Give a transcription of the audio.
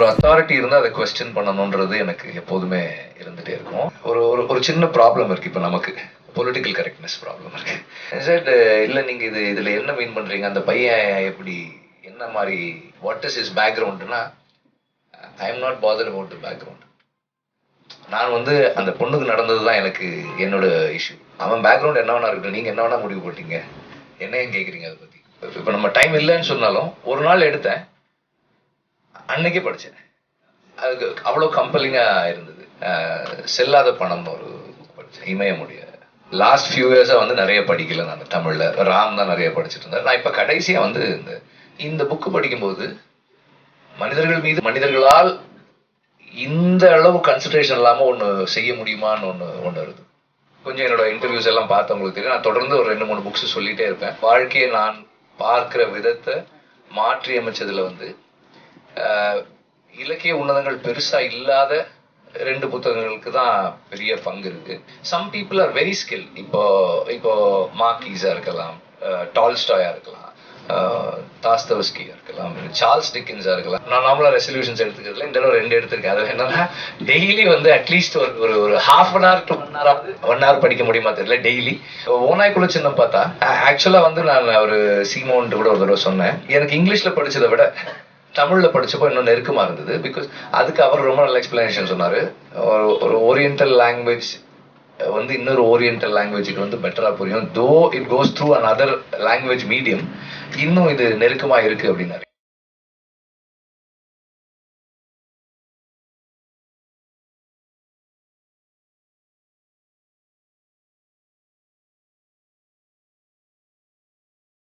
ஒரு அத்தாரிட்டி இருந்தால் அதை கொஸ்டின் பண்ணணுன்றது எனக்கு எப்போதுமே இருந்துகிட்டே இருக்கும். ஒரு ஒரு ஒரு சின்ன ப்ராப்ளம் இருக்கு இப்போ நமக்கு. பொலிட்டிக்கல் கரெக்ட்னஸ் ப்ராப்ளம் இருக்கு. சார் uh, இல்லை நீங்கள் இது இதில் என்ன மீன் பண்ணுறீங்க அந்த பையன் எப்படி என்ன மாதிரி what is is பேக்ரவுண்டுனா I am not bother about background நான் வந்து அந்த பொண்ணுக்கு நடந்தது தான் எனக்கு என்னோட இஷ்யூ அவன் பேக்ரவுண்ட் என்ன வேணா இருக்கட்டும். நீங்கள் என்ன வேணா முடிவு போட்டீங்க என்ன ஏன் கேட்குறீங்க அதை பற்றி இப்போ நம்ம டைம் இல்லைன்னு சொன்னாலும் ஒரு நாள் எடுத்தேன். அன்னைக்கே படித்தேன் அதுக்கு அவ்வளோ கம்பெலிங்காக இருந்தது. செல்லாத பணம் ஒரு படித்தேன் படித்தேன் இமயமுடைய லாஸ்ட் ஃபியூ இயர்ஸாக வந்து நிறைய படிக்கல நான் தமிழில். ராம் தான் நிறைய படிச்சுட்டு இருந்தேன் நான் இப்போ கடைசியாக வந்து இந்த இந்த புக்கு படிக்கும்போது மனிதர்கள் மீது மனிதர்களால் இந்த அளவு கன்சன்ட்ரேஷன் இல்லாமல் ஒன்று செய்ய முடியுமான்னு ஒன்று ஒன்று வருது. கொஞ்சம் என்னோட இன்டர்வியூஸ் எல்லாம் பார்த்தவங்களுக்கு தெரியும். நான் தொடர்ந்து ஒரு ரெண்டு மூணு புக்ஸ் சொல்லிட்டே இருப்பேன். வாழ்க்கையை நான் பார்க்கிற விதத்தை மாற்றி அமைச்சதுல வந்து இலக்கிய உன்னதங்கள் பெருசா இல்லாத ரெண்டு புத்தகங்களுக்கு தான் பெரிய பங்கு இருக்கு. Some people are very skill இப்போ இப்போ மார்க்கீஸா இருக்கலாம் டால்ஸ்டாயா இருக்கலாம் தாஸ்தவஸ்கியா இருக்கலாம் சார்ல்ஸ் டிக்கின்ஸா இருக்கலாம். நான் நார்மலா ரெசல்யூஷன்ஸ் எடுத்துக்கிறதுல இந்த தடவை ரெண்டு எடுத்திருக்கேன். அது என்னன்னா டெய்லி வந்து அட்லீஸ்ட் ஒரு ஒரு ஒரு half an hour to one hour one hour படிக்க முடியுமா தெரியல டெய்லி ஓனாய்க்குள்ள சின்ன பார்த்தா ஆக்சுவலா வந்து நான் ஒரு சீமோன்ட்டு கூட ஒரு தடவை சொன்னேன். எனக்கு இங்கிலீஷ்ல படிச்சதை விட தமிழில் படிச்சப்போ இன்னும் நெருக்கமாக இருந்தது. பிகாஸ் அதுக்கு அவர் ரொம்ப நல்ல எக்ஸ்பிளனேஷன் சொன்னார். ஒரு ஒரு ஓரியன்டல் லாங்குவேஜ் வந்து இன்னொரு ஓரியன்டல் லாங்குவேஜுக்கு வந்து பெட்டராக புரியும். Though it goes through an other language medium இன்னும் இது நெருக்கமாக இருக்கு அப்படின்னாரு.